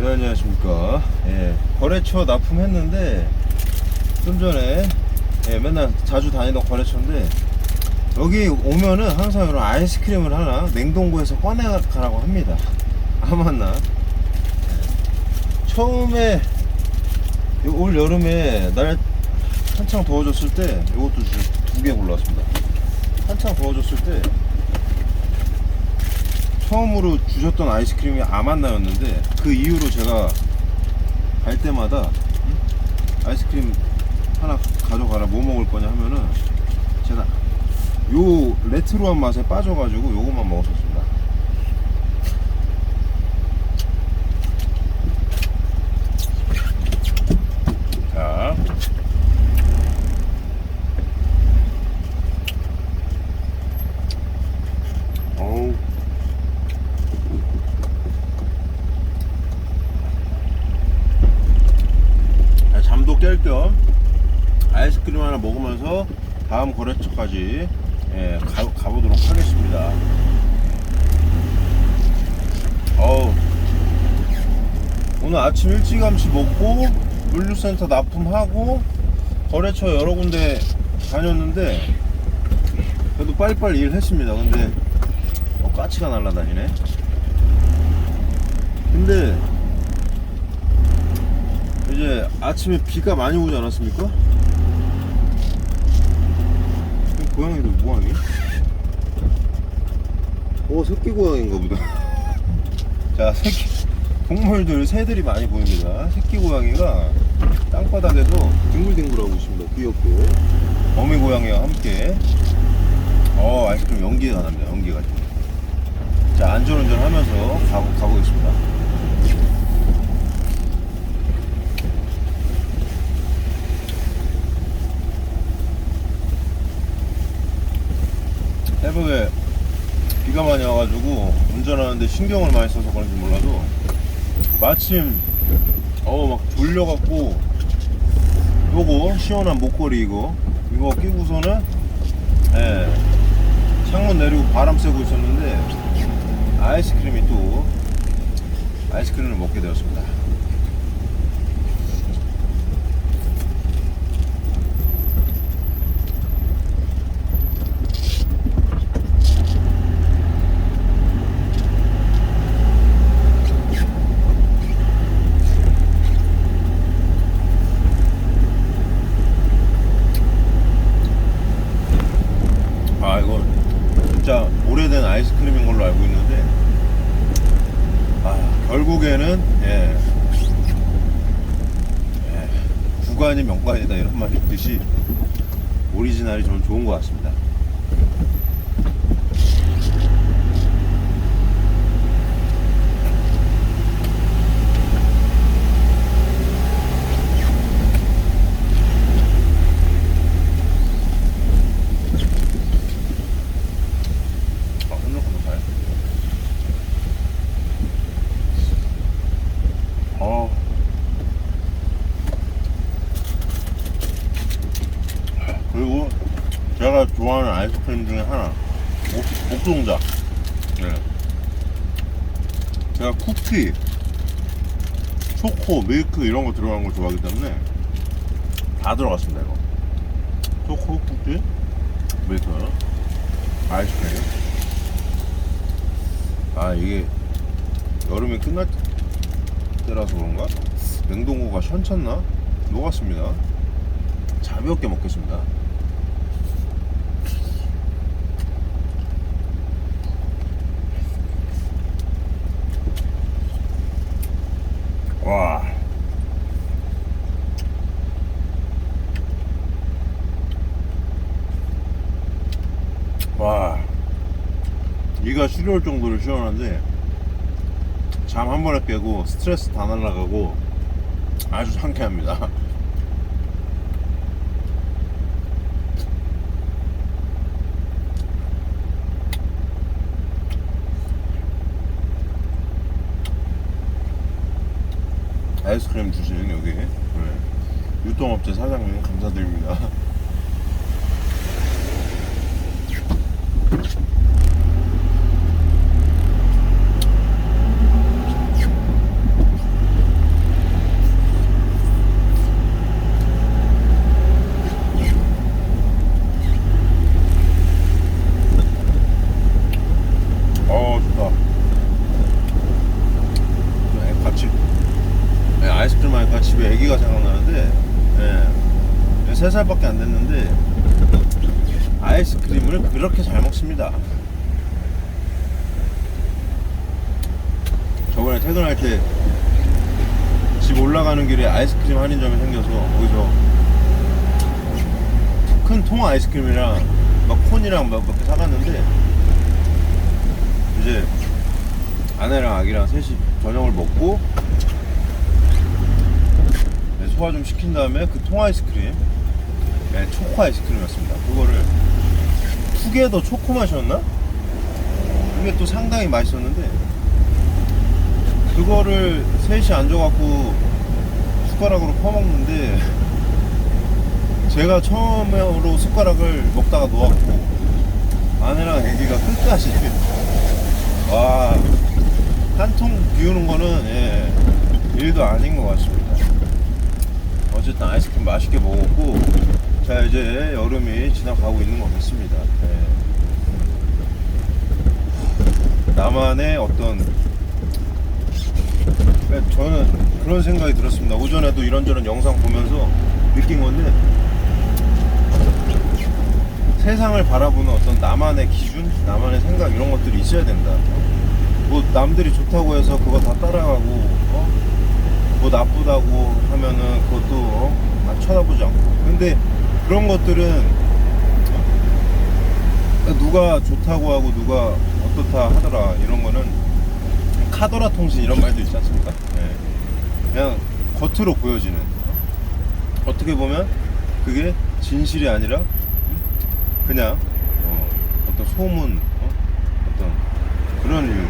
네, 안녕하십니까. 예, 거래처 납품했는데, 좀 전에, 예, 맨날 자주 다니던 거래처인데, 여기 오면은 항상 이런 아이스크림을 하나 냉동고에서 꺼내가라고 합니다. 아맞나? 예. 처음에, 요- 올 여름에 날 한창 더워졌을 때, 이것도 두 개 골랐습니다. 한창 더워졌을 때, 처음으로 주셨던 아이스크림이 아만나였는데 그 이후로 제가 갈 때마다 응? 아이스크림 하나 가져가라 뭐 먹을 거냐 하면은 제가 요 레트로한 맛에 빠져가지고 요것만 먹었었습니다. 자. 어우. 아, 겸 아이스크림 하나 먹으면서 다음 거래처까지 예, 가, 가보도록 하겠습니다. 어우, 오늘 아침 일찌감치 먹고 물류센터 납품하고 거래처 여러 군데 다녔는데 그래도 빨리빨리 일했습니다. 근데 어, 까치가 날라다니네. 근데 이제 아침에 비가 많이 오지 않았습니까? 이 고양이들 뭐하니? 어 새끼 고양인가 보다. 자 새끼 동물들 새들이 많이 보입니다. 새끼 고양이가 땅바닥에서 뒹굴뒹굴하고 있습니다. 귀엽게 어미 고양이와 함께. 어 아이스크림 연기가 납니다. 연기가 자 안전운전 하면서 가보, 가보겠습니다 새벽에 비가 많이 와가지고 운전하는데 신경을 많이 써서 그런지 몰라도 마침 어막 졸려갖고 요거 시원한 목걸이 이거 이거 끼고서는 예 창문 내리고 바람 쐬고 있었는데 아이스크림이 또 아이스크림을 먹게 되었습니다 아 이거 진짜 오래 된 아이스크림인 걸로 알고 있는데 아 결국에는 예, 예 구간이 명관이다 이런 말이 있듯이 오리지널이 저는 좋은 것 같습니다. 아, 흔들흔들 가요. 어. 그리고 제가 좋아하는 아이스크림 중에 하나 옥, 옥동자 네. 제가 쿠키 초코, 밀크 이런 거 들어간 걸 좋아하기 때문에 다 들어갔습니다 이거 초코, 쿠키, 밀크 아이스크림 아 이게 여름이 끝날 때라서 그런가? 냉동고가 시원찮나? 녹았습니다 가볍게 먹겠습니다. 와. 와, 이가 시려울 정도로 시원한데 잠 한 번에 깨고 스트레스 다 날라가고 아주 상쾌합니다. 아이스크림 주시는 여기 네. 유통업체 사장님 감사드립니다. 네, 하니까 집에 아기가 생각나는데 예. 3살밖에 안 됐는데 아이스크림을 그렇게 잘 먹습니다 저번에 퇴근할 때 집 올라가는 길에 아이스크림 할인점이 생겨서 거기서 큰 통 아이스크림이랑 막 콘이랑 막몇개 사갔는데 이제 아내랑 아기랑 셋이 저녁을 먹고 네, 소화 좀 시킨 다음에 그 통 아이스크림 네, 초코 아이스크림이었습니다 그거를 투게더 초코 맛이었나? 그게 또 상당히 맛있었는데 그거를 셋이 앉아갖고 숟가락으로 퍼먹는데 제가 처음으로 숟가락을 먹다가 놓았고 아내랑 애기가 끝까지 와 한 통 비우는 거는 예, 일도 아닌 것 같습니다 어쨌든 아이스크림 맛있게 먹었고 자 이제 여름이 지나가고 있는 것 같습니다 예. 나만의 어떤 네, 저는 그런 생각이 들었습니다. 오전에도 이런저런 영상 보면서 느낀 건데 세상을 바라보는 어떤 나만의 기준, 나만의 생각 이런 것들이 있어야 된다. 뭐 남들이 좋다고 해서 그거 다 따라가고 어? 뭐 나쁘다고 하면은 그것도 어? 아, 쳐다보지 않고. 근데 그런 것들은 어? 누가 좋다고 하고 누가 어떻다 하더라 이런 거는 카더라 통신 이런 말도 있지 않습니까? 예. 그냥 겉으로 보여지는 어떻게 보면 그게 진실이 아니라 그냥 어, 떤 소문 어? 어떤 그런 이유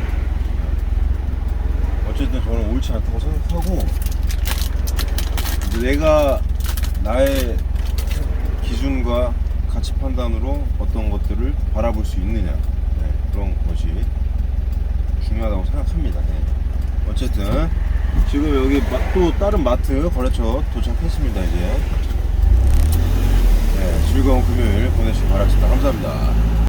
어쨌든 저는 옳지 않다고 생각하고 내가 나의 기준과 가치 판단으로 어떤 것들을 바라볼 수 있느냐 네, 그런 것이 중요하다고 생각합니다. 네. 어쨌든 지금 여기 마- 또 다른 마트 거래처 도착했습니다. 이제 네, 즐거운 금요일 보내시기 바라겠습니다. 감사합니다.